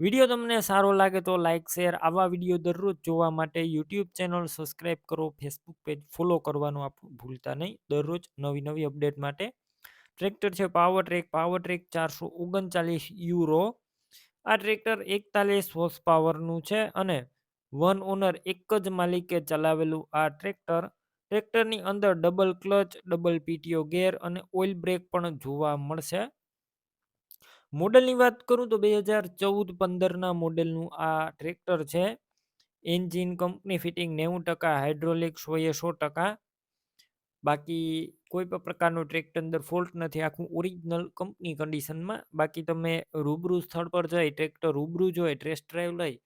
Video તમને સારો લાગે તો લાઇક શેર, આવા વીડિયો દરરોજ જોવા માટે યુટ્યુબ ચેનલ સબસ્ક્રાઈબ કરો. ફેસબુક પેજ ફોલો કરવાનું આપણું ભૂલતા નહીં. દરરોજ નવી નવી અપડેટ માટે ટ્રેક્ટર છે પાવર ટ્રેક પાવર ટ્રેક ચારસો ઓગણચાલીસ યુરો. આ ટ્રેક્ટર એકતાલીસ હોર્સ પાવરનું છે અને વન ઓનર એક જ માલિકે ચલાવેલું આ ટ્રેક્ટર. ટ્રેક્ટરની અંદર double clutch double PTO gear અને ઓઇલ બ્રેક પણ જોવા મળશે. મોડલની વાત કરું તો બે હજાર ચૌદ પંદરના મોડેલનું આ ટ્રેક્ટર છે. એન્જિન કંપની ફિટિંગ નેવું ટકા, હાઇડ્રોલિક સોએ સો ટકા. બાકી કોઈ પણ પ્રકારનું ટ્રેક્ટર અંદર ફોલ્ટ નથી. આખું ઓરિજિનલ કંપની કન્ડિશનમાં બાકી તમે રૂબરૂ સ્થળ પર જઈ, ટ્રેક્ટર રૂબરૂ જોઈ ટ્રેસ ડ્રાઈવ લઈ,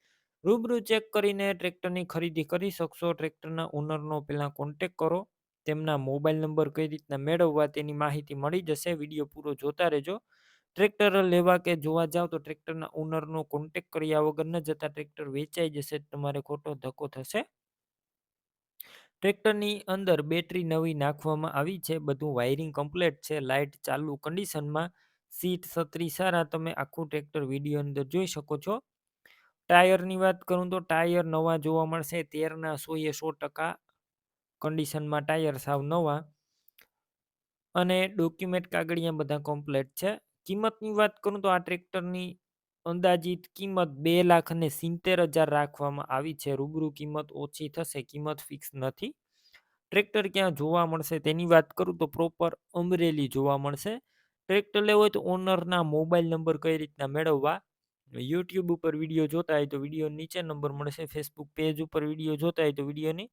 રૂબરૂ ચેક કરીને ટ્રેક્ટરની ખરીદી કરી શકશો. ટ્રેક્ટરના ઓનરનો પહેલાં કોન્ટેક કરો. તેમના મોબાઈલ નંબર કઈ રીતના મેળવવા તેની માહિતી મળી જશે. વીડિયો પૂરો જોતા રહેજો. ટ્રેક્ટર લેવા કે જોવા જાવ તો ટ્રેક્ટરના ઓનરનો કોન્ટેક કર્યા વગર ન જતા ટ્રેક્ટર વેચાઈ જશે, તમારે ખોટો ધક્કો થશે. ટ્રેક્ટરની અંદર બેટરી નવી નાખવામાં આવી છે, બધું વાયરિંગ કમ્પ્લીટ છે લાઇટ ચાલુ કન્ડિશનમાં સીટ છત્રી સારા, તમે આખું ટ્રેક્ટર વીડિયો અંદર જોઈ શકો છો. ટાયરની વાત કરું તો ટાયર નવા જોવા મળશે, તેરના સો એ સો ટકા કન્ડિશનમાં ટાયર સાવ નવા. અને ડોક્યુમેન્ટ કાગળિયા બધા કમ્પ્લીટ છે. કિંમતની વાત કરું તો આ ટ્રેક્ટરની અંદાજિત કિંમત બે લાખ અને સિત્તેર હજાર રાખવામાં આવી છે. રૂબરૂ કિંમત ઓછી થશે, કિંમત ફિક્સ નથી. ટ્રેક્ટર ક્યાં જોવા મળશે તેની વાત કરું તો પ્રોપર અમરેલી જોવા મળશે. ટ્રેક્ટર લેવો હોય તો ઓનરના મોબાઈલ નંબર કઈ રીતના મેળવવા? યુટ્યુબ ઉપર વીડિયો જોતા હોય તો વીડિયો નીચે નંબર મળશે, ફેસબુક પેજ ઉપર વીડિયો જોતા હોય તો વિડીયોની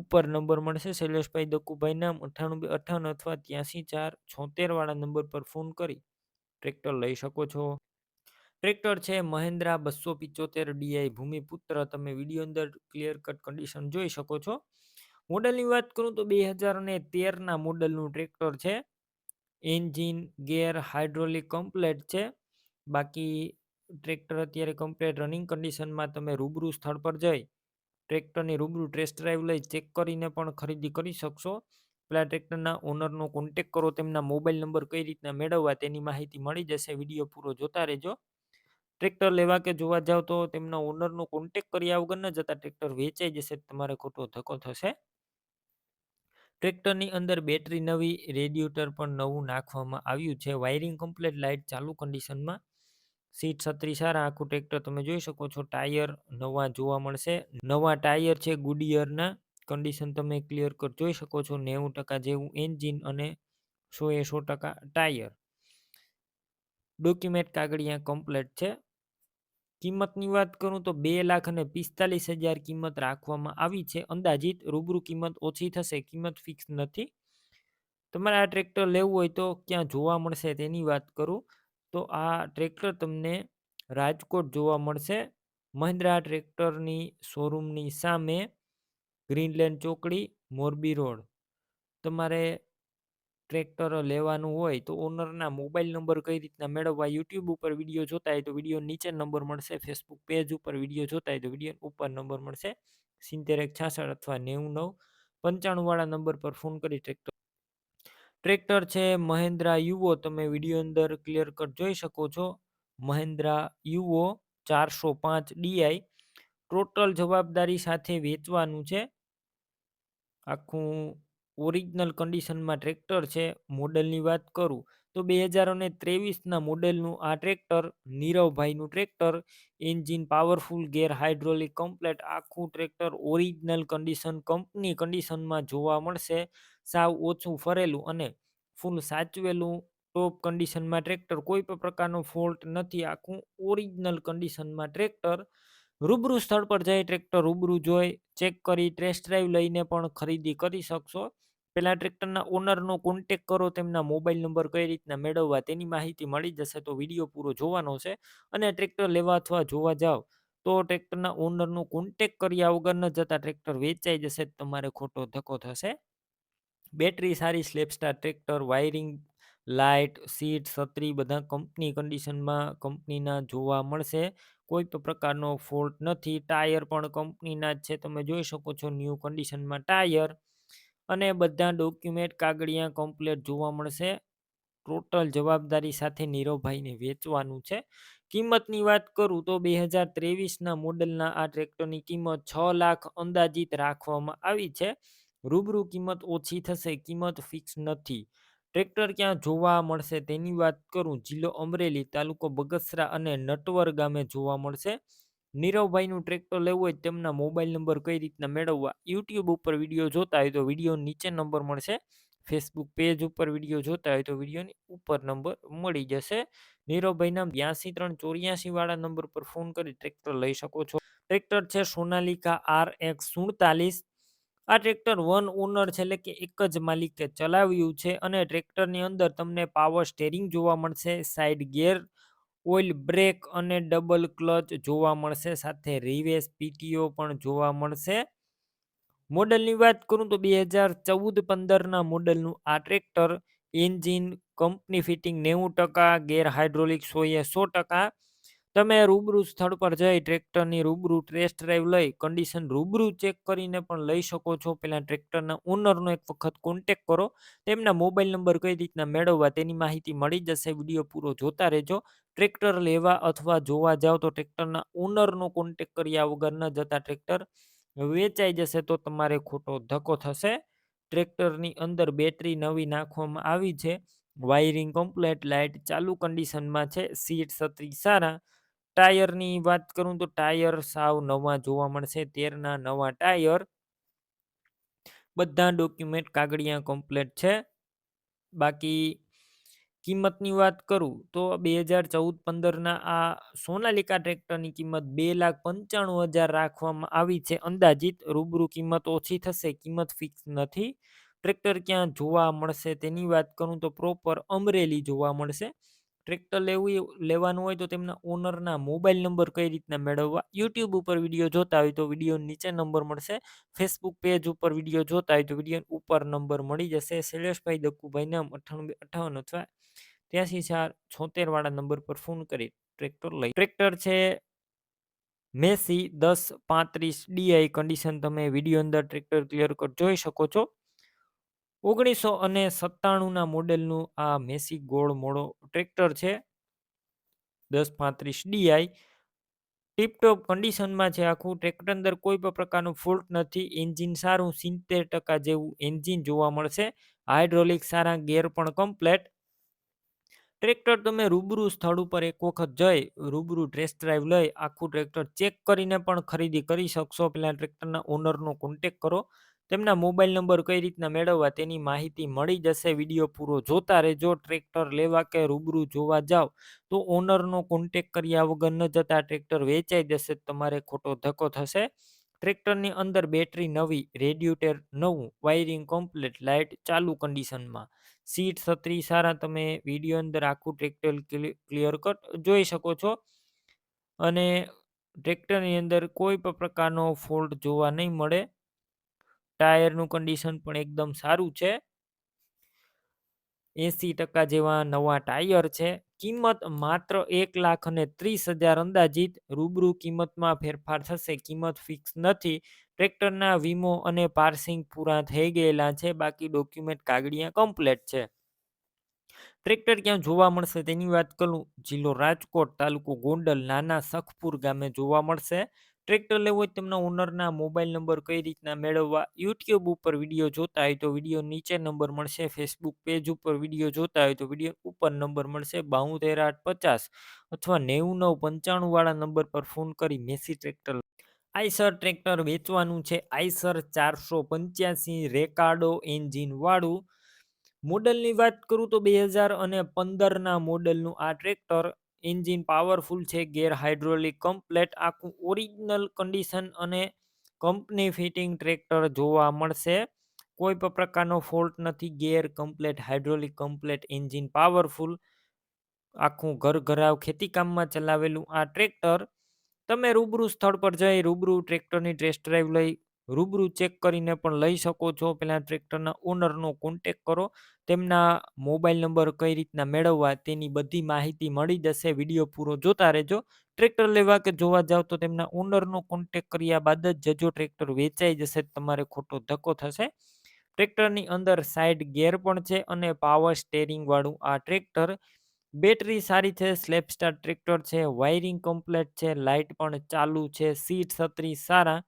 ઉપર નંબર મળશે. શૈલેષભાઈ દક્કુભાઈ નામ અઠ્ઠાણું બે અઠ્ઠાવન અથવા ત્યાંસી ચાર, છોતેર વાળા નંબર પર ફોન કરી ટ્રેક્ટર લઈ શકો છો. ટ્રેક્ટર છે મહેન્દ્રા બસો પિચોતેર ડીઆઈ ભૂમિપુત્ર. તમે વીડિયો અંદર ક્લિયર કટ કન્ડિશન જોઈ શકો છો. મોડલની વાત કરું તો બે હજાર ને તેરના મોડલનું ટ્રેક્ટર છે. એન્જિન, ગેર, હાઇડ્રોલિક કમ્પ્લેટ છે. બાકી ટ્રેક્ટર અત્યારે કમ્પ્લેટ રનિંગ કન્ડિશનમાં તમે રૂબરૂ સ્થળ પર જઈ ટ્રેક્ટરની રૂબરૂ ટેસ્ટ ડ્રાઈવ લઈ ચેક કરીને પણ ખરીદી કરી શકશો. પેલા ટ્રેક્ટરના ઓનરનો કોન્ટેક કરો, તેમના મોબાઈલ નંબર કઈ રીતના મેળવવા તેની માહિતી મળી જશે, વીડિયો પૂરો જોતા રહેજો. ટ્રેક્ટર લેવા કે જોવા જાવ તો તેમના ઓનરનો કોન્ટેક કર્યા વગર ન જતા ટ્રેક્ટર વેચાઈ જશે, તમારે ખોટો ધક્કો થશે. ટ્રેક્ટરની અંદર બેટરી નવી રેડિયુટર પણ નવું નાખવામાં આવ્યું છે. વાયરિંગ કમ્પ્લીટ, લાઇટ ચાલુ કન્ડિશનમાં સીટ છત્રી સારા, આખું ટ્રેક્ટર તમે જોઈ શકો છો, ટાયર નવા જોવા મળશે. નવા ટાયર છે, ગુડિયરના કન્ડિશન તમે ક્લિયર કર, જોઈ શકો છો, નેવું ટકા જેવું એન્જિન અને સો એ સો ટકા ટાયર. ડોક્યુમેન્ટ કાગળિયા કમ્પ્લેટ છે. કિંમતની વાત કરું તો બે લાખ અને પિસ્તાલીસ હજાર કિંમત રાખવામાં આવી છે. અંદાજિત રૂબરૂ કિંમત ઓછી થશે, કિંમત ફિક્સ નથી. તમારે આ ટ્રેક્ટર લેવું હોય તો ક્યાં જોવા મળશે તેની વાત કરું. તો આ ટ્રેક્ટર તમને રાજકોટ જોવા મળશે. મહિન્દ્રા ટ્રેક્ટરની શોરૂમની સામે ગ્રીનલેન્ડ ચોકડી, મોરબી રોડ. તમારે ટ્રેક્ટર લેવાનું હોય તો ઓનરના મોબાઈલ નંબર કઈ રીતના મેળવવા, યુટ્યુબ ઉપર વીડિયો જોતા હોય તો વીડિયો નીચે નંબર મળશે, ફેસબુક પેજ ઉપર વીડિયો જોતા હોય તો વીડિયો ઉપર નંબર મળશે. સિત્તેર એક છાસઠ અથવા નેવું નવ પંચાણુંવાળા નંબર પર ફોન કરી ટ્રેક્ટર ટ્રેક્ટર છે, મહેન્દ્રા યુવો તમે વીડિયો અંદર ક્લિયર કટ જોઈ શકો છો. મહેન્દ્રા યુવો ચારસો પાંચ ડીઆઈ. ટોટલ જવાબદારી સાથે વેચવાનું છે. આખું ઓરિજિનલ કન્ડિશનમાં ટ્રેક્ટર છે. મોડલની વાત કરું. તો બે હજાર અને ત્રેવીસના મોડેલનું આ tractor, નીરવભાઈનું tractor, engine powerful, gear hydraulic complete, આખું ટ્રેક્ટર ઓરિજિનલ કન્ડિશન, કંપની કન્ડિશનમાં જોવા મળશે. સાવ ઓછું ફરેલું અને ફૂલ સાચવેલું ટોપ કન્ડિશનમાં ટ્રેક્ટર કોઈ પણ પ્રકારનો ફોલ્ટ નથી. આખું ઓરિજિનલ કન્ડિશનમાં ટ્રેક્ટર. રૂબરૂ સ્થળ પર જઈ ટ્રેક્ટર રૂબરૂ જોઈ, ચેક કરી, ટેસ્ટ ડ્રાઈવ લઈને પણ ખરીદી કરી શકશો. પહેલાં ટ્રેક્ટરના ઓનરનો કોન્ટેક કરો, તેમના મોબાઈલ નંબર કઈ રીતના મેળવવા તેની માહિતી મળી જશે તો વીડિયો પૂરો જોવાનો છે અને ટ્રેક્ટર લેવા અથવા જોવા જાઓ તો ટ્રેક્ટરના ઓનરનો કોન્ટેક કર્યા વગર ન જતા ટ્રેક્ટર વેચાઈ જશે, તમારે ખોટો ધક્કો થશે. બેટરી સારી self starter tractor, wiring light, seat, છત્રી બધા કંપની કન્ડિશનમાં કંપનીના જોવા મળશે. કોઈ પણ પ્રકારનો ફોલ્ટ નથી, ટાયર પણ કંપનીના જ છે, તમે જોઈ શકો છો ન્યૂ કન્ડિશનમાં ટાયર અને બધા ડોક્યુમેન્ટ કાગળિયા કમ્પ્લેટ જોવા મળશે. ટોટલ જવાબદારી સાથે નીરવભાઈને વેચવાનું છે. કિંમતની વાત કરું તો બે હજાર ત્રેવીસના મોડલના આ ટ્રેક્ટરની કિંમત છ લાખ અંદાજિત રાખવામાં આવી છે. રૂબરૂ કિંમત ઓછી થશે, કિંમત ફિક્સ નથી. ટ્રેક્ટર ક્યાં જોવા મળશે તેની વાત કરું. જિલ્લો અમરેલી તાલુકો બગસરા અને નટવર ગામે જોવા મળશે. નીરવભાઈનું ટ્રેક્ટર લેવું હોય તેમના મોબાઈલ નંબર કઈ રીતના મેળવવા? યુટ્યુબ ઉપર વીડિયો જોતા હોય તો વીડિયો નીચે નંબર મળશે. ફેસબુક પેજ ઉપર વીડિયો જોતા હોય તો વિડીયોની ઉપર નંબર મળી જશે. નીરવભાઈના બ્યાસી ત્રણ ચોર્યાસી વાળા નંબર પર ફોન કરી ટ્રેક્ટર લઈ શકો છો. ટ્રેક્ટર છે સોનાલિકા આર એક્સ સુડતાલીસ. આ ટ્રેક્ટર વન ઓનર છે એટલે કે એક જ માલિકે ચલાવ્યું છે અને ટ્રેક્ટરની અંદર તમને પાવર સ્ટેરિંગ જોવા મળશે સાઈડ ગિયર ઓઇલ બ્રેક અને ડબલ ક્લચ જોવા મળશે, સાથે રિવેસ પીટીઓ પણ જોવા મળશે. મોડલની વાત કરું તો બે હજાર ચૌદ પંદરના મોડલનું આ ટ્રેક્ટર એન્જિન કંપની ફિટિંગ નેવું ટકા, ગેર હાઇડ્રોલિક સોએ સો ટકા તમે રૂબરૂ સ્થળ પર જઈ ટ્રેક્ટરની રૂબરૂ ટેસ્ટ ડ્રાઈવ લઈ કન્ડિશન રૂબરૂ ચેક કરીને પણ લઈ શકો છો. પહેલાં ટ્રેક્ટરના ઓનરનો એક વખત કોન્ટેક કરો. તેમના મોબાઈલ નંબર કઈ રીતના મેળવવા તેની માહિતી મળી જશે. વીડિયો પૂરો જોતા રહેજો. ટ્રેક્ટર લેવા અથવા જોવા જાઓ તો ટ્રેક્ટરના ઓનરનો કોન્ટેક કર્યા વગર ન જતા ટ્રેક્ટર વેચાઈ જશે તો તમારે ખોટો ધક્કો થશે. ટ્રેક્ટરની અંદર બેટરી નવી નાખવામાં આવી છે. વાયરિંગ કમ્પ્લેટ લાઇટ ચાલુ કન્ડિશનમાં છે. સીટ સત્રી સારા. ટાયરની વાત કરું તો ટાયર સાવ નવા જોવા મળશે. તેરના નવા ટાયર બધા ડોક્યુમેન્ટ કાગળિયા કમ્પ્લેટ છે. બાકી કિંમતની વાત કરું તો બે હજાર ચૌદ પંદરના આ સોનાલિકા ટ્રેક્ટરની કિંમત બે લાખ પંચાણું હજાર રાખવામાં આવી છે. અંદાજિત રૂબરૂ કિંમત ઓછી થશે, કિંમત ફિક્સ નથી. ટ્રેક્ટર ક્યાં જોવા મળશે તેની વાત કરું તો પ્રોપર અમરેલી જોવા મળશે. ટ્રેક્ટર લેવું લેવાનું હોય તો તેમના ઓનરના મોબાઈલ નંબર કઈ રીતના મેળવવા? યુટ્યુબ ઉપર વીડિયો જોતા હોય તો વીડિયો નીચે નંબર મળશે. ફેસબુક પેજ ઉપર વીડિયો જોતા હોય તો વીડિયો ઉપર નંબર મળી જશે. શૈલેષભાઈ દક્કુભાઈ નામ અઠાણું અઠાવન અથવા ત્યાંસી ચાર, છોતેર વાળા નંબર પર ફોન કરી ટ્રેક્ટર લઈ. ટ્રેક્ટર છે મેસી દસ પાંત્રીસ ડીઆઈ કન્ડિશન. તમે વીડિયો અંદર ટ્રેક્ટર ક્લિયર કટ જોઈ શકો છો. ઓગણીસો અને સત્તાણુંના મોડેલનું આ મેસી ગોળ મોડો ટ્રેક્ટર છે. દસ પાંત્રીસ ડીઆઈ. ટીપટોપ કન્ડિશનમાં છે આખું ટ્રેક્ટર અંદર કોઈ પણ પ્રકારનું ફોલ્ટ નથી. એન્જિન સારું સિત્તેર ટકા જેવું એન્જિન જોવા મળશે. હાઇડ્રોલિક સારા ગેર પણ કમ્પ્લેટ ટ્રેક્ટર તમે રૂબરૂ સ્થળ ઉપર એક વખત જઈ, રૂબરૂ ટેસ્ટ ડ્રાઈવ લઈ, આખું ટ્રેક્ટર ચેક કરીને પણ ખરીદી કરી શકશો. પહેલાં ટ્રેક્ટરના ઓનરનો કોન્ટેક કરો. તેમના મોબાઈલ નંબર કઈ રીતના મેળવવા તેની માહિતી મળી જશે? વીડિયો પૂરો જોતા રહેજો. ટ્રેક્ટર લેવા કે રૂબરૂ જોવા જાઓ તો ઓનરનો કોન્ટેક કર્યા વગર ન જતા ટ્રેક્ટર વેચાઈ જશે, તમારે ખોટો ધક્કો થશે. ટ્રેક્ટરની અંદર બેટરી નવી, રેડિયુટર નવું, વાયરિંગ કમ્પ્લીટ, લાઇટ ચાલુ કન્ડિશનમાં. સીટ છત્રી સારા, તમે વીડિયો અંદર આખું ટ્રેક્ટર ક્લિયર કટ જોઈ શકો છો. અને ટ્રેક્ટરની અંદર કોઈ પણ પ્રકારનો ફોલ્ટ જોવા નહીં મળે. ટાયરનું કન્ડિશન પણ એકદમ સારું છે. એંસી ટકા જેવા નવા ટાયર છે. કિંમત માત્ર એક લાખ અને ત્રીસ હજાર અંદાજિત. રૂબરૂ કિંમતમાં ફેરફાર થશે. કિંમત ફિક્સ નથી. ટ્રેક્ટરના વીમો અને પાર્સિંગ પૂરા થઈ ગયેલા છે. બાકી ડોક્યુમેન્ટ કાગળિયા કમ્પ્લેટ છે. ટ્રેક્ટર ક્યાં જોવા મળશે? તેની વાત કરું. જિલ્લો રાજકોટ તાલુકો ગોંડલ નાના સખપુર ગામે જોવા મળશે. ટ્રેક્ટર લેવું હોય તેમના ઓનરના મોબાઈલ નંબર કઈ રીતના મેળવવા? યુટ્યુબ ઉપર વીડિયો જોતા હોય તો વીડિયો નીચે નંબર મળશે. ફેસબુક પેજ ઉપર વીડિયો જોતા હોય તો વીડિયો ઉપર નંબર મળશે. બાઉતેર આઠ પચાસ અથવા નેવું નવ પંચાણું વાળા નંબર પર ફોન કરી મેસી ટ્રેક્ટર આઈસર ટ્રેક્ટર વેચવાનું છે. આઈસર ચારસો પંચ્યાસી રેકાર્ડો એન્જિન વાળું મોડલની વાત કરું તો બે હજાર અને પંદરના મોડલનું આ ટ્રેક્ટર એન્જિન પાવરફુલ છે, ગેર હાઇડ્રોલિક કમ્પ્લેટ, આખું ઓરિજિનલ કન્ડિશન અને કંપની ફિટિંગ ટ્રેક્ટર જોવા મળશે. કોઈ પણ પ્રકારનો ફોલ્ટ નથી, gear complete, hydraulic complete, engine powerful. આખું ઘર ઘરાવ ખેતીકામમાં ચલાવેલું આ ટ્રેક્ટર. તમે રૂબરૂ સ્થળ પર જઈ રૂબરૂ ટ્રેક્ટરની ટેસ્ટ ડ્રાઈવ લઈ રૂબરૂ ચેક કરીને પણ લઈ શકો છો. પેલા ટ્રેક્ટરના ઓનરનો કોન્ટેક કરો. તેમના મોબાઈલ નંબર કઈ રીતના મેળવવા તેની બધી માહિતી મળી જશે. વીડિયો પૂરો જોતા રહેજો. ટ્રેક્ટર લેવા કે જોવા જાવ તો તેમના ઓનરનો કોન્ટેક કર્યા બાદ જ જજો ટ્રેક્ટર વેચાઈ જશે તમારે ખોટો ધક્કો થશે. ટ્રેક્ટરની અંદર સાઈડ ગેર પણ છે અને પાવર સ્ટેરિંગ વાળું આ ટ્રેક્ટર. બેટરી સારી છે સ્લેપ સ્ટાર ટ્રેક્ટર છે વાયરિંગ કમ્પ્લેટ છે લાઇટ પણ ચાલુ છે સીટ છત્રી સારા.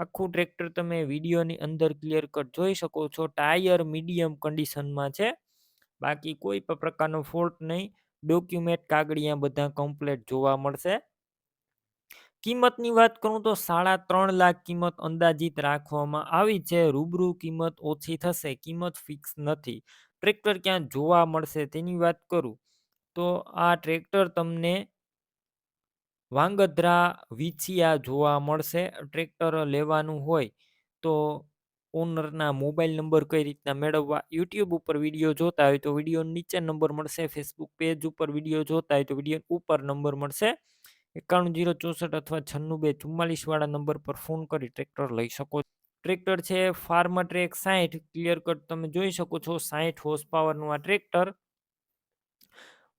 આખું ટ્રેક્ટર તમે વિડીયોની અંદર ક્લિયર કટ જોઈ શકો છો. ટાયર મીડિયમ કન્ડિશનમાં છે. બાકી કોઈ પણ પ્રકારનો ફોલ્ટ નહીં. ડોક્યુમેન્ટ કાગળિયા બધા કમ્પ્લેટ જોવા મળશે. કિંમતની વાત કરું તો સાડા ત્રણ લાખ કિંમત અંદાજિત રાખવામાં આવી છે. રૂબરૂ કિંમત ઓછી થશે. કિંમત ફિક્સ નથી. ટ્રેક્ટર ક્યાં જોવા મળશે તેની વાત કરું તો આ ટ્રેક્ટર તમને વાંગધ્રા વિછિયા જોવા મળશે. ટ્રેક્ટર લેવાનું હોય તો ઓનરના મોબાઈલ નંબર કઈ રીતના મેળવવા? યુટ્યુબ ઉપર વીડિયો જોતા હોય તો વીડિયો નીચે નંબર મળશે. ફેસબુક પેજ ઉપર વીડિયો જોતા હોય તો વીડિયો ઉપર નંબર મળશે. એકાણું જીરો ચોસઠ અથવા છન્નું બે ચુમ્માલીસ વાળા નંબર પર ફોન કરી ટ્રેક્ટર લઈ શકો ટ્રેક્ટર છે ફાર્મા ટ્રેક સાઠ ક્લિયર કટ તમે જોઈ શકો છો. સાહીઠ હોર્સ પાવરનું આ ટ્રેક્ટર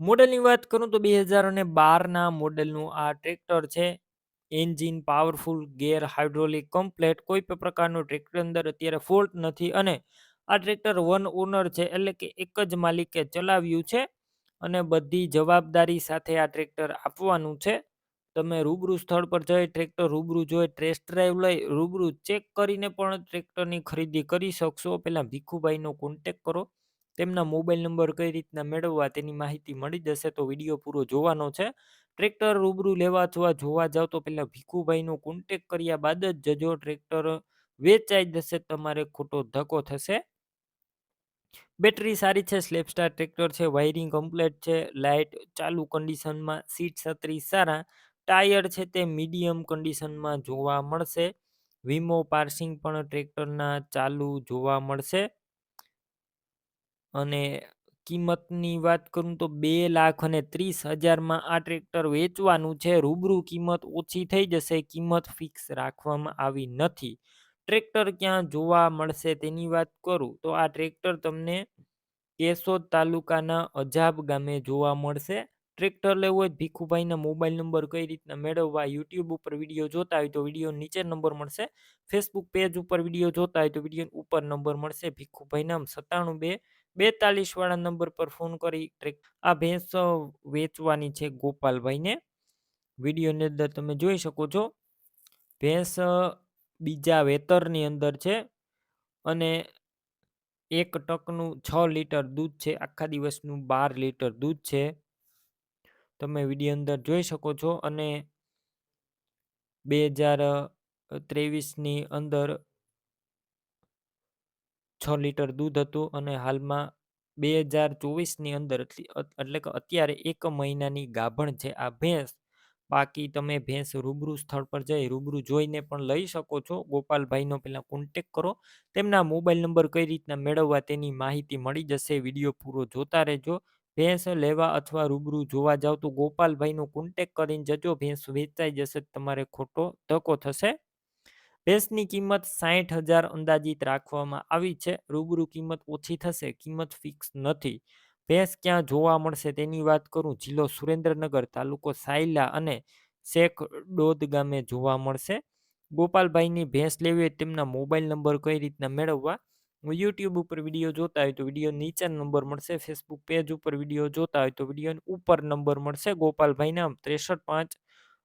મોડલની વાત કરું તો બે હજાર અને બારના મોડલનું આ ટ્રેક્ટર છે. Engine powerful, gear hydraulic, complete, કોઈ પણ પ્રકારનું ટ્રેક્ટર અંદર અત્યારે ફોલ્ટ નથી અને આ ટ્રેક્ટર વન ઓનર છે એટલે કે એક જ માલિકે ચલાવ્યું છે અને બધી જવાબદારી સાથે આ ટ્રેક્ટર આપવાનું છે. તમે રૂબરૂ સ્થળ પર જઈ ટ્રેક્ટર રૂબરૂ જોઈ, ટેસ્ટ ડ્રાઈવ લઈ, રૂબરૂ ચેક કરીને પણ ટ્રેક્ટરની ખરીદી કરી શકશો. પહેલાં ભીખુભાઈનો કોન્ટેક કરો. તેમના મોબાઈલ નંબર કઈ રીતના મેળવવા તેની માહિતી મળી જશે તો વીડિયો પૂરો જોવાનો છે. ટ્રેક્ટર રૂબરૂ લેવા અથવા જોવા જાવ તો પહેલાં ભીખુભાઈનો કોન્ટેક કર્યા બાદ જ જજો ટ્રેક્ટર વેચાઈ જશે, તમારે ખોટો ધક્કો થશે. બેટરી સારી છે સ્લેપસ્ટાર ટ્રેક્ટર છે, વાયરિંગ કમ્પ્લેટ છે લાઇટ ચાલુ કન્ડિશનમાં સીટ છત્રી સારા, ટાયર છે તે મીડિયમ કન્ડિશનમાં જોવા મળશે. વીમો પાર્સિંગ પણ ટ્રેક્ટરના ચાલુ જોવા મળશે. અને કિંમતની વાત કરું તો બે લાખ અને ત્રીસ હજારમાં આ ટ્રેક્ટર વેચવાનું છે. રૂબરૂ કિંમત ઓછી થઈ જશે. કિંમત ફિક્સ રાખવામાં આવી નથી. ટ્રેક્ટર ક્યાં જોવા મળશે તેની વાત કરું તો આ ટ્રેક્ટર તમને કેશોદ તાલુકાના અજાબ ગામે જોવા મળશે. ટ્રેક્ટર લેવું હોય ભીખુભાઈના મોબાઈલ નંબર કઈ રીતના મેળવવા યુટ્યુબ ઉપર વીડિયો જોતા હોય તો વીડિયો નીચે નંબર મળશે. ફેસબુક પેજ ઉપર વીડિયો જોતા હોય તો વીડિયો ઉપર નંબર મળશે. ભીખુભાઈ નામ સત્તાણું બે બેતાલીસ વાળા નંબર પર ફોન કરી ટ્રેક, આ ભેંસ વેચવાની છે ગોપાલભાઈને. વિડીયોની અંદર તમે જોઈ શકો છો. ભેંસ બીજા વેતરની અંદર છે અને એક ટકનું છ લીટર દૂધ છે. આખા દિવસનું બાર લીટર દૂધ છે. તમે વીડિયો અંદર જોઈ શકો છો અને બે હજાર ત્રેવીસની અંદર છ લીટર દૂધ હતું અને હાલમાં બે હજાર ચોવીસની અંદર એટલે કે અત્યારે એક મહિનાની ગાભણ છે. આ ભેંસ, બાકી તમે ભેંસ રૂબરૂ સ્થળ પર જઈ રૂબરૂ જોઈને પણ લઈ શકો છો. ગોપાલભાઈનો પહેલાં કોન્ટેક કરો. તેમના મોબાઈલ નંબર કઈ રીતના મેળવવા તેની માહિતી મળી જશે વીડિયો પૂરો જોતા રહેજો. ભેંસ લેવા અથવા રૂબરૂ જોવા જાવ તો ગોપાલભાઈનો કોન્ટેક કરીને જજો. ભેંસ વેચાઈ જશે, તમારે ખોટો ધક્કો થશે. ભેંસની કિંમત સાહીઠ હજાર અંદાજિત રાખવામાં આવી છે. રૂબરૂ કિંમત ઓછી થશે, કિંમત ફિક્સ નથી. ભેંસ ક્યાં જોવા મળશે તેની વાત કરું, જિલ્લો સુરેન્દ્રનગર, તાલુકો સાયલા અને શેખ ડોદ ગામે જોવા મળશે. ગોપાલભાઈની ભેંસ લેવી હોય તેમના મોબાઈલ નંબર કઈ રીતના મેળવવા? યુટ્યુબ ઉપર વીડિયો જોતા હોય તો વીડિયો નીચે નંબર મળશે. ફેસબુક પેજ ઉપર વીડિયો જોતા હોય તો વીડિયો ઉપર નંબર મળશે. ગોપાલભાઈના ત્રેસઠ પાંચ